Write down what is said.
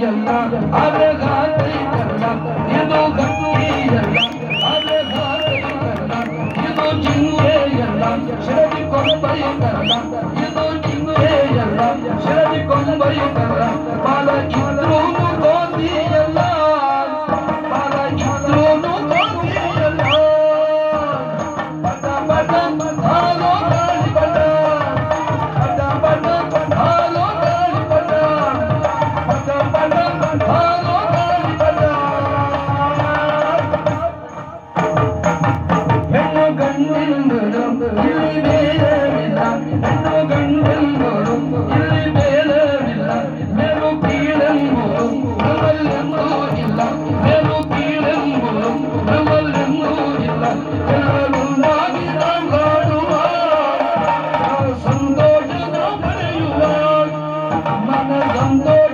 எல்லாம் அழகாத்தை எல்லாம் ஏதோ கத்தி எல்லாம் அழகாத்தை எல்லாம் ஏதோ ஜிங்கே எல்லாம் சிறதி கொம்பை எல்லாம் ஏதோ ஜிங்கே எல்லாம் சிறதி கொம்பை எல்லாம் சந்தோஷம் மன சந்தோஷம்